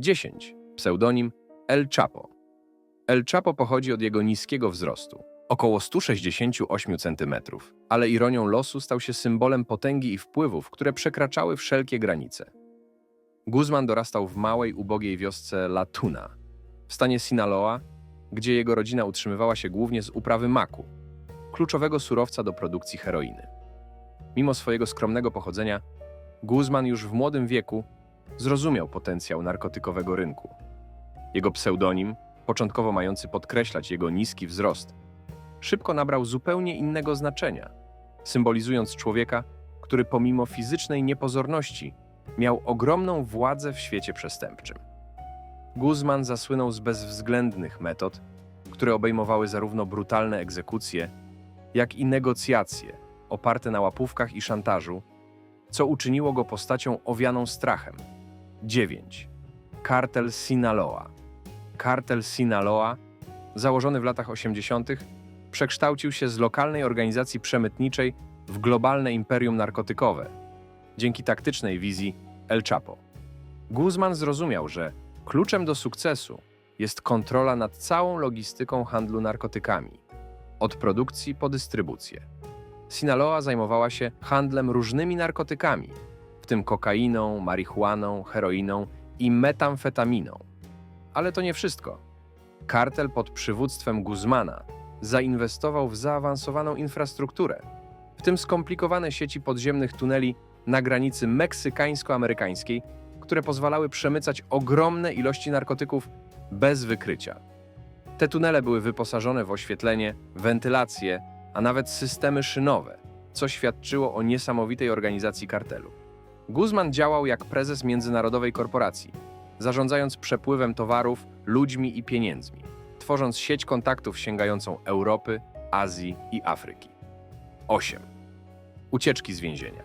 10. Pseudonim El Chapo. El Chapo pochodzi od jego niskiego wzrostu, około 168 cm, ale ironią losu stał się symbolem potęgi i wpływów, które przekraczały wszelkie granice. Guzman dorastał w małej, ubogiej wiosce La Tuna, w stanie Sinaloa, gdzie jego rodzina utrzymywała się głównie z uprawy maku, kluczowego surowca do produkcji heroiny. Mimo swojego skromnego pochodzenia, Guzman już w młodym wieku zrozumiał potencjał narkotykowego rynku. Jego pseudonim, początkowo mający podkreślać jego niski wzrost, szybko nabrał zupełnie innego znaczenia, symbolizując człowieka, który pomimo fizycznej niepozorności miał ogromną władzę w świecie przestępczym. Guzman zasłynął z bezwzględnych metod, które obejmowały zarówno brutalne egzekucje, jak i negocjacje oparte na łapówkach i szantażu, co uczyniło go postacią owianą strachem. 9. Kartel Sinaloa. Kartel Sinaloa, założony w latach 80., przekształcił się z lokalnej organizacji przemytniczej w globalne imperium narkotykowe dzięki taktycznej wizji El Chapo. Guzman zrozumiał, że kluczem do sukcesu jest kontrola nad całą logistyką handlu narkotykami, od produkcji po dystrybucję. Sinaloa zajmowała się handlem różnymi narkotykami, tym kokainą, marihuaną, heroiną i metamfetaminą. Ale to nie wszystko. Kartel pod przywództwem Guzmana zainwestował w zaawansowaną infrastrukturę, w tym skomplikowane sieci podziemnych tuneli na granicy meksykańsko-amerykańskiej, które pozwalały przemycać ogromne ilości narkotyków bez wykrycia. Te tunele były wyposażone w oświetlenie, wentylację, a nawet systemy szynowe, co świadczyło o niesamowitej organizacji kartelu. Guzman działał jak prezes międzynarodowej korporacji, zarządzając przepływem towarów, ludźmi i pieniędzmi, tworząc sieć kontaktów sięgającą Europy, Azji i Afryki. 8. Ucieczki z więzienia.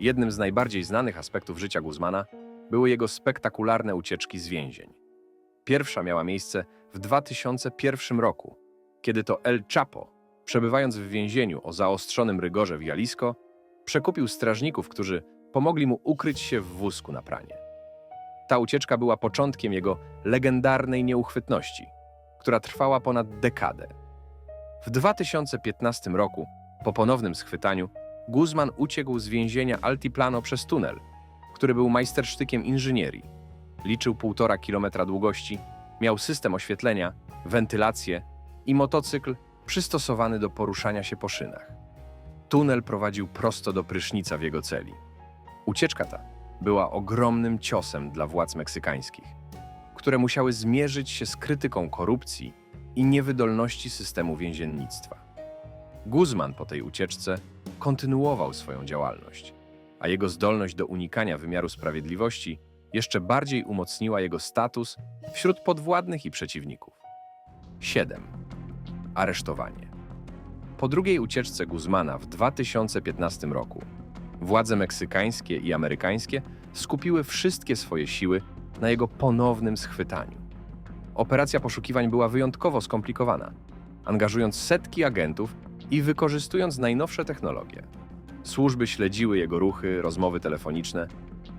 Jednym z najbardziej znanych aspektów życia Guzmana były jego spektakularne ucieczki z więzień. Pierwsza miała miejsce w 2001 roku, kiedy to El Chapo, przebywając w więzieniu o zaostrzonym rygorze w Jalisco, przekupił strażników, którzy pomogli mu ukryć się w wózku na pranie. Ta ucieczka była początkiem jego legendarnej nieuchwytności, która trwała ponad dekadę. W 2015 roku, po ponownym schwytaniu, Guzman uciekł z więzienia Altiplano przez tunel, który był majstersztykiem inżynierii. Liczył półtora kilometra długości, miał system oświetlenia, wentylację i motocykl przystosowany do poruszania się po szynach. Tunel prowadził prosto do prysznica w jego celi. Ucieczka ta była ogromnym ciosem dla władz meksykańskich, które musiały zmierzyć się z krytyką korupcji i niewydolności systemu więziennictwa. Guzman po tej ucieczce kontynuował swoją działalność, a jego zdolność do unikania wymiaru sprawiedliwości jeszcze bardziej umocniła jego status wśród podwładnych i przeciwników. 7. Aresztowanie. Po drugiej ucieczce Guzmana w 2015 roku władze meksykańskie i amerykańskie skupiły wszystkie swoje siły na jego ponownym schwytaniu. Operacja poszukiwań była wyjątkowo skomplikowana, angażując setki agentów i wykorzystując najnowsze technologie. Służby śledziły jego ruchy, rozmowy telefoniczne,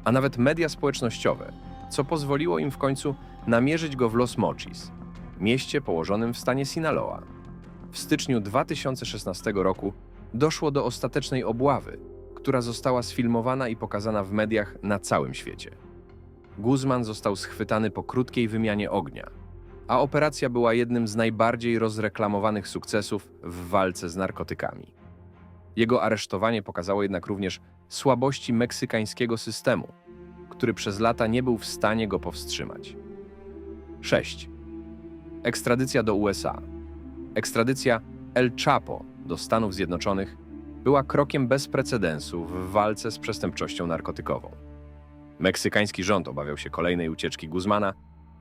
a nawet media społecznościowe, co pozwoliło im w końcu namierzyć go w Los Mochis, mieście położonym w stanie Sinaloa. W styczniu 2016 roku doszło do ostatecznej obławy, która została sfilmowana i pokazana w mediach na całym świecie. Guzman został schwytany po krótkiej wymianie ognia, a operacja była jednym z najbardziej rozreklamowanych sukcesów w walce z narkotykami. Jego aresztowanie pokazało jednak również słabości meksykańskiego systemu, który przez lata nie był w stanie go powstrzymać. 6. Ekstradycja do USA. Ekstradycja El Chapo do Stanów Zjednoczonych była krokiem bez precedensu w walce z przestępczością narkotykową. Meksykański rząd obawiał się kolejnej ucieczki Guzmana,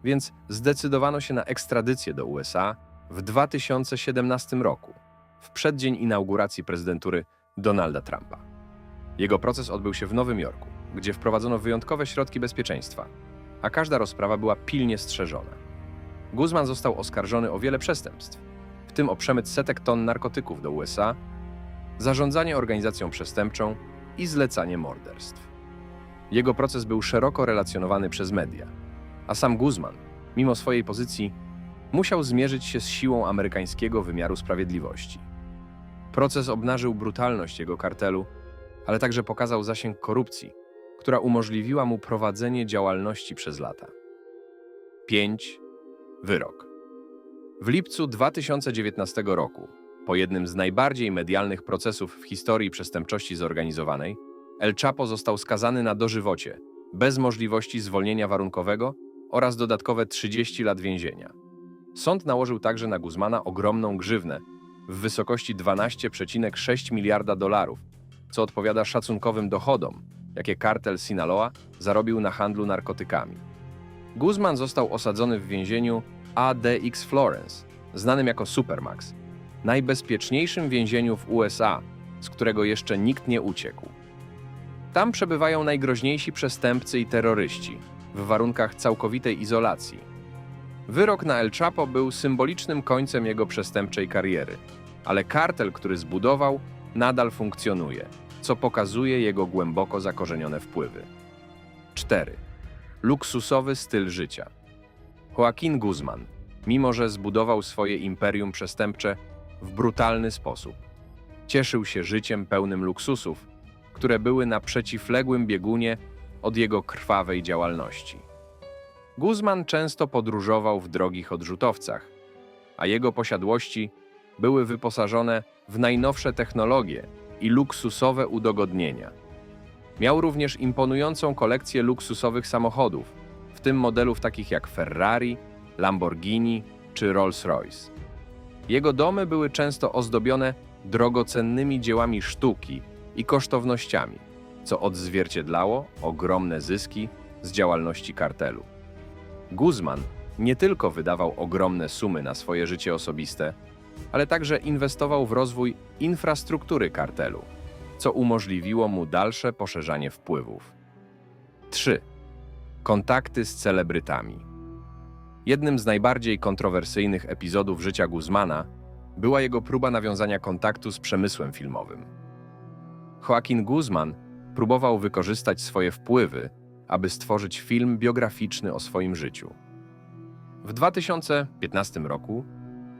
więc zdecydowano się na ekstradycję do USA w 2017 roku, w przeddzień inauguracji prezydentury Donalda Trumpa. Jego proces odbył się w Nowym Jorku, gdzie wprowadzono wyjątkowe środki bezpieczeństwa, a każda rozprawa była pilnie strzeżona. Guzman został oskarżony o wiele przestępstw, w tym o przemyt setek ton narkotyków do USA, zarządzanie organizacją przestępczą i zlecanie morderstw. Jego proces był szeroko relacjonowany przez media, A sam Guzman, mimo swojej pozycji, musiał zmierzyć się z siłą amerykańskiego wymiaru sprawiedliwości. Proces obnażył brutalność jego kartelu, ale także pokazał zasięg korupcji, która umożliwiła mu prowadzenie działalności przez lata. 5. Wyrok. W lipcu 2019 roku, po jednym z najbardziej medialnych procesów w historii przestępczości zorganizowanej, El Chapo został skazany na dożywocie, bez możliwości zwolnienia warunkowego oraz dodatkowe 30 lat więzienia. Sąd nałożył także na Guzmana ogromną grzywnę w wysokości 12,6 miliarda dolarów, co odpowiada szacunkowym dochodom, jakie kartel Sinaloa zarobił na handlu narkotykami. Guzman został osadzony w więzieniu ADX Florence, znanym jako Supermax, najbezpieczniejszym więzieniu w USA, z którego jeszcze nikt nie uciekł. Tam przebywają najgroźniejsi przestępcy i terroryści, w warunkach całkowitej izolacji. Wyrok na El Chapo był symbolicznym końcem jego przestępczej kariery, ale kartel, który zbudował, nadal funkcjonuje, co pokazuje jego głęboko zakorzenione wpływy. 4. Luksusowy styl życia. Joaquin Guzman, mimo że zbudował swoje imperium przestępcze w brutalny sposób, cieszył się życiem pełnym luksusów, które były na przeciwległym biegunie od jego krwawej działalności. Guzman często podróżował w drogich odrzutowcach, a jego posiadłości były wyposażone w najnowsze technologie i luksusowe udogodnienia. Miał również imponującą kolekcję luksusowych samochodów, w tym modelów takich jak Ferrari, Lamborghini czy Rolls-Royce. Jego domy były często ozdobione drogocennymi dziełami sztuki i kosztownościami, co odzwierciedlało ogromne zyski z działalności kartelu. Guzman nie tylko wydawał ogromne sumy na swoje życie osobiste, ale także inwestował w rozwój infrastruktury kartelu, co umożliwiło mu dalsze poszerzanie wpływów. 3. Kontakty z celebrytami. Jednym z najbardziej kontrowersyjnych epizodów życia Guzmana była jego próba nawiązania kontaktu z przemysłem filmowym. Joaquin Guzman próbował wykorzystać swoje wpływy, aby stworzyć film biograficzny o swoim życiu. W 2015 roku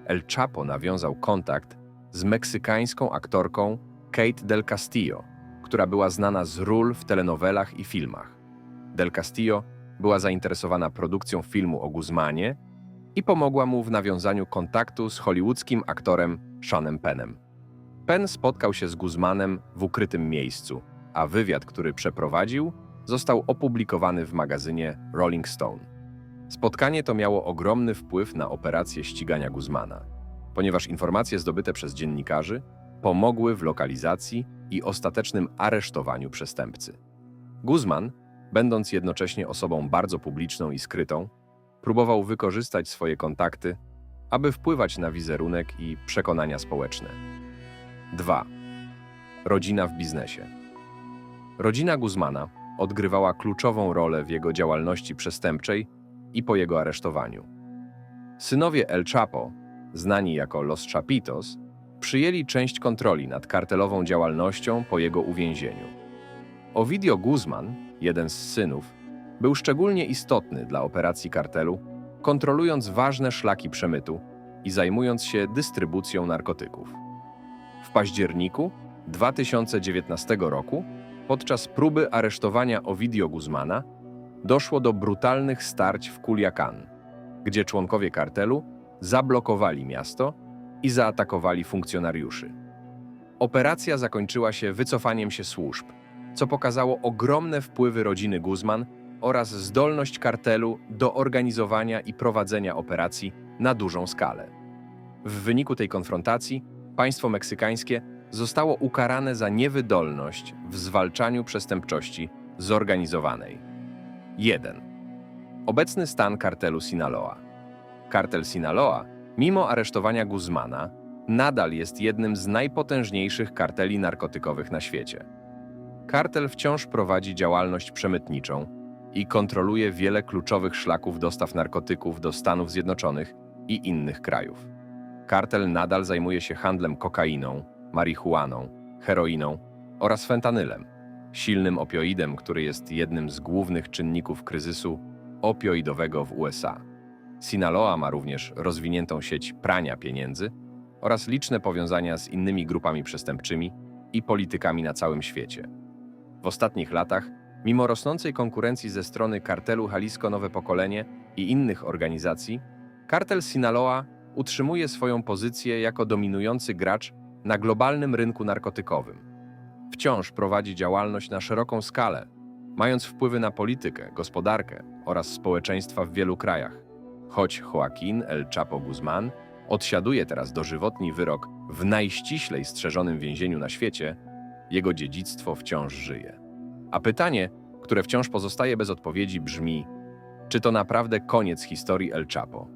El Chapo nawiązał kontakt z meksykańską aktorką Kate Del Castillo, która była znana z ról w telenowelach i filmach. Del Castillo była zainteresowana produkcją filmu o Guzmanie i pomogła mu w nawiązaniu kontaktu z hollywoodzkim aktorem Seanem Pennem. Penn spotkał się z Guzmanem w ukrytym miejscu, a wywiad, który przeprowadził, został opublikowany w magazynie Rolling Stone. Spotkanie to miało ogromny wpływ na operację ścigania Guzmana, ponieważ informacje zdobyte przez dziennikarzy pomogły w lokalizacji i ostatecznym aresztowaniu przestępcy. Guzman, będąc jednocześnie osobą bardzo publiczną i skrytą, próbował wykorzystać swoje kontakty, aby wpływać na wizerunek i przekonania społeczne. 2. Rodzina w biznesie. Rodzina Guzmana odgrywała kluczową rolę w jego działalności przestępczej i po jego aresztowaniu. Synowie El Chapo, znani jako Los Chapitos, przyjęli część kontroli nad kartelową działalnością po jego uwięzieniu. Ovidio Guzman, jeden z synów, był szczególnie istotny dla operacji kartelu, kontrolując ważne szlaki przemytu i zajmując się dystrybucją narkotyków. W październiku 2019 roku, podczas próby aresztowania Ovidio Guzmana, doszło do brutalnych starć w Culiacan, gdzie członkowie kartelu zablokowali miasto i zaatakowali funkcjonariuszy. Operacja zakończyła się wycofaniem się służb, co pokazało ogromne wpływy rodziny Guzman oraz zdolność kartelu do organizowania i prowadzenia operacji na dużą skalę. W wyniku tej konfrontacji państwo meksykańskie zostało ukarane za niewydolność w zwalczaniu przestępczości zorganizowanej. 1. Obecny stan kartelu Sinaloa. Kartel Sinaloa, mimo aresztowania Guzmana, nadal jest jednym z najpotężniejszych karteli narkotykowych na świecie. Kartel wciąż prowadzi działalność przemytniczą i kontroluje wiele kluczowych szlaków dostaw narkotyków do Stanów Zjednoczonych i innych krajów. Kartel nadal zajmuje się handlem kokainą, marihuaną, heroiną oraz fentanylem, silnym opioidem, który jest jednym z głównych czynników kryzysu opioidowego w USA. Sinaloa ma również rozwiniętą sieć prania pieniędzy oraz liczne powiązania z innymi grupami przestępczymi i politykami na całym świecie. W ostatnich latach, mimo rosnącej konkurencji ze strony kartelu Jalisco Nowe Pokolenie i innych organizacji, kartel Sinaloa utrzymuje swoją pozycję jako dominujący gracz na globalnym rynku narkotykowym. Wciąż prowadzi działalność na szeroką skalę, mając wpływy na politykę, gospodarkę oraz społeczeństwa w wielu krajach. Choć Joaquin El Chapo Guzman odsiaduje teraz dożywotni wyrok w najściślej strzeżonym więzieniu na świecie, jego dziedzictwo wciąż żyje. A pytanie, które wciąż pozostaje bez odpowiedzi, brzmi: czy to naprawdę koniec historii El Chapo?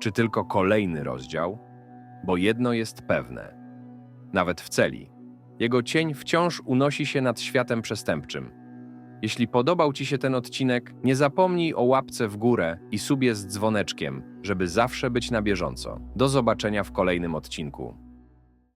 Czy tylko kolejny rozdział? Bo jedno jest pewne: nawet w celi, jego cień wciąż unosi się nad światem przestępczym. Jeśli podobał Ci się ten odcinek, nie zapomnij o łapce w górę i subie z dzwoneczkiem, żeby zawsze być na bieżąco. Do zobaczenia w kolejnym odcinku.